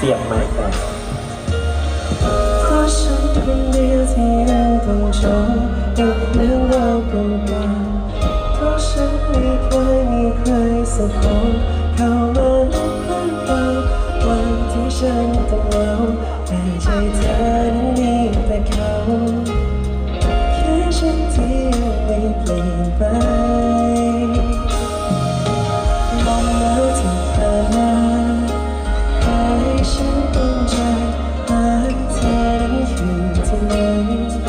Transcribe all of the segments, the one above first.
เสียงใหม่แต่เพราะฉันคนเดียวที่ยังต้องจมกับเรื่องราวเก่าๆเพราะฉันไม่เคยมีใครสักคนเข้ามาลบล้างเราวันที่ฉันต้องเหงาแต่ใจเธอนั้นมีแต่เขาแค่ฉันที่ยังไม่เปลี่ยนไป รู้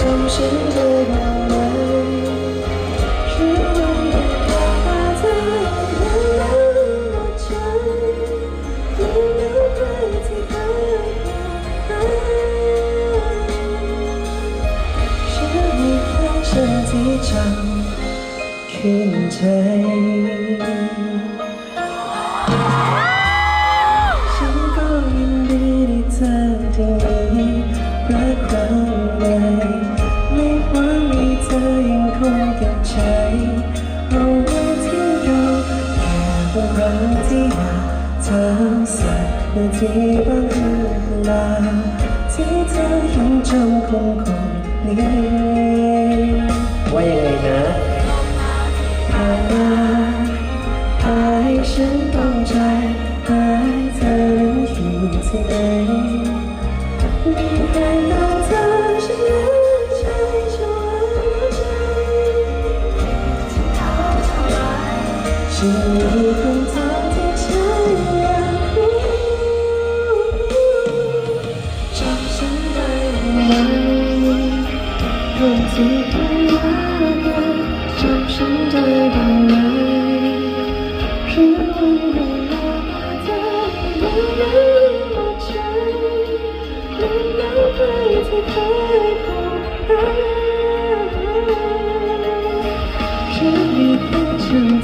จำฉันได้ ขึ้นใจฉันก็ยินดีที่เธอจะมีรักครั้งใหม่ไม่ว่ามีเธอยังคงก็บใจเอาไว้ที่เราแค่บางครั้งที่อยากเธอสักนาทีบางเวลาที่เธอยังจำคงคงนี้ ว่ายังไงนะผ่านมาให้ฉันต้องใจหาเธอนั้นอยู่ที่ไหนมีใครนอกเธอฉันรู้ใจฉันรู้ใจฉันมีคำ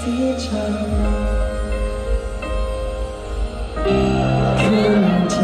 ที่ฉันขึ้นใจ